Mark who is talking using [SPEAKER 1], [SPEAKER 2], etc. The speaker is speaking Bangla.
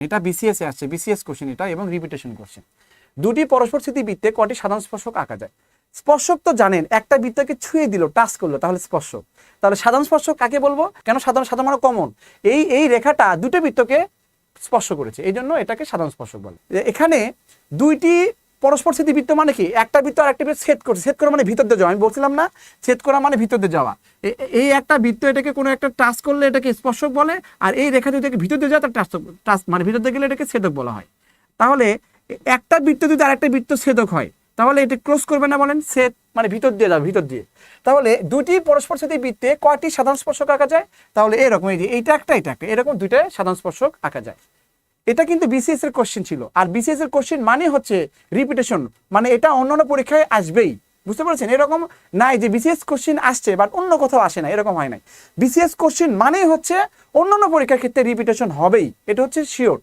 [SPEAKER 1] এটা বিসিএস আসছে বিসিএস কোশ্চেন এটা এবং রিপিটেশন কোশ্চেন দুটি পরস্পর স্থিতি বৃত্তে কটি সাধারণ স্পর্শক আঁকা যায়? স্পর্শক তো জানেন, একটা বৃত্তকে ছুঁয়ে দিল, টাচ করল, তাহলে স্পর্শক। তাহলে সাধারণ স্পর্শক কাকে বলব? কেন সাধারণ সাধারণ মানে কমন এই এই রেখাটা দুটো বৃত্তকে স্পর্শ করেছে এই জন্য এটাকে সাধারণ স্পর্শক বলে। এখানে দুইটি পরস্পর স্মৃতি বৃত্ত মানে কি? একটা বৃত্ত আর একটা বৃত্ত ছেদ করছে। ছেদ করা মানে ভিতর দিয়ে যাওয়া। আমি বলছিলাম না, ছেদ করা মানে ভিতর দিয়ে যাওয়া। এই একটা বৃত্ত এটাকে কোনো একটা টাচ করলে এটাকে স্পর্শক বলে, আর এই রেখা যদি ভিতর দিয়ে যায় তার টাচ টাচ মানে ভিতর দিয়ে গেলে এটাকে ছেদক বলা হয়। তাহলে একটা বৃত্ত যদি আরেকটা বৃত্ত ছেদক হয়, তাহলে এটা ক্রস করবে না বলেন? ছেদ মানে ভিতর দিয়ে যাবে, ভিতর দিয়ে। তাহলে দুটি পরস্পর সাথে বৃত্তে কয়টি সাধারণ স্পর্শক আঁকা যায়? তাহলে এরকম, এই যে এইটা একটা, এটা একটা। এরকম দুইটা সাধারণ স্পর্শক আঁকা যায়। এটা কিন্তু বিসিএস এর কোশ্চেন ছিল। আর বিসিএস এর কোশ্চেন মানে হচ্ছে রিপিটেশন মানে এটা অন্যান্য পরীক্ষায় আসবেই। বুঝতে পারছেন? এরকম নাই যে বিসিএস কোশ্চেন আসছে বাট অন্য কোথাও আসে না এরকম হয় নাই। বিসিএস কোশ্চেন মানেই হচ্ছে অন্যান্য পরীক্ষার ক্ষেত্রে রিপিটেশন হবেই। এটা হচ্ছে শিওর